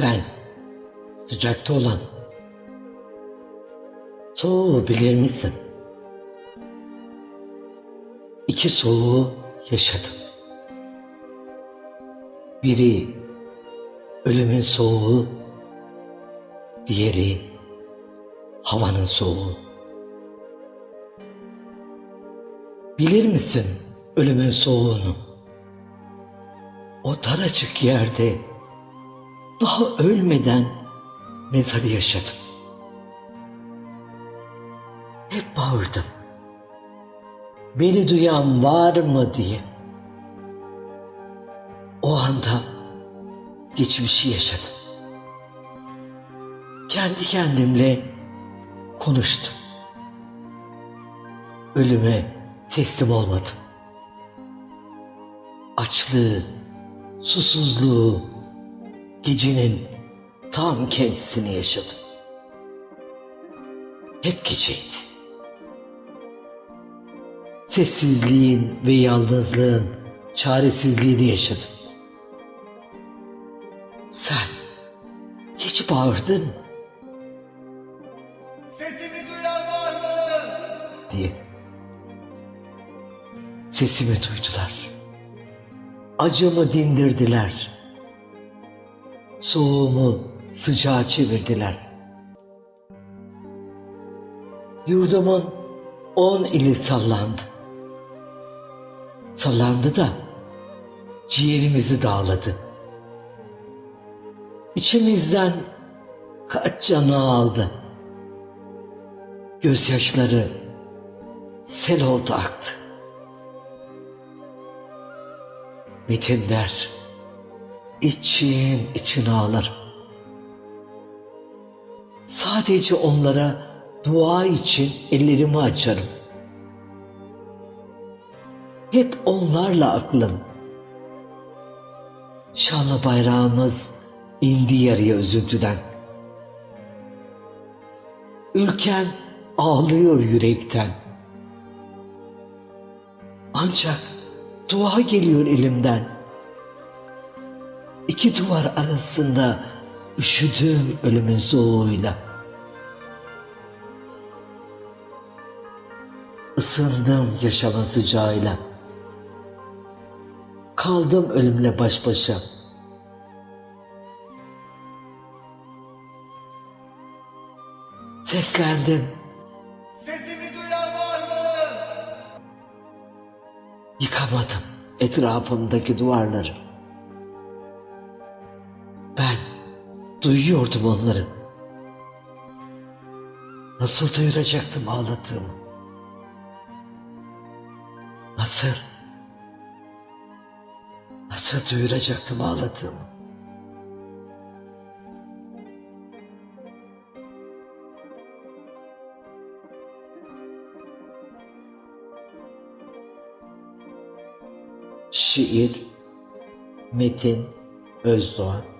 Sen sıcakta olan soğuğu bilir misin? İki soğuğu yaşadım. Biri ölümün soğuğu, diğeri havanın soğuğu. Bilir misin ölümün soğuğunu? O daracık yerde daha ölmeden mezarı yaşadım. Hep bağırdım. Beni duyan var mı diye. O anda geçmişi yaşadım. Kendi kendimle konuştum. Ölüme teslim olmadım. Açlığı, susuzluğu, gecenin tam kendisini yaşadım. Hep geceydi. Sessizliğin ve yalnızlığın çaresizliğini yaşadım. Sen hiç bağırdın mı Sesimi duyan var mı? diye. Sesimi duydular. Acımı dindirdiler. Soğuğumu sıcağa çevirdiler. Yurdumun on ili sallandı. Sallandı da ciğerimizi dağladı. İçimizden kaç canı aldı. Gözyaşları sel oldu aktı. Metinler için için ağlar. Sadece onlara dua için ellerimi açarım. Hep onlarla aklım. Şanlı bayrağımız indi yarıya üzüntüden. Ülkem ağlıyor yürekten. Ancak dua geliyor elimden. İki duvar arasında üşüdüm ölümün soğuğuyla. Isındım yaşamın sıcağıyla. Kaldım ölümle baş başa. Seslendim. Sesimi duyan var mı? Yıkamadım etrafımdaki duvarları. Duyuyordum onları. Nasıl duyuracaktım ağladığımı? Nasıl? Nasıl duyuracaktım ağladığımı? Şiir Metin Özdoğan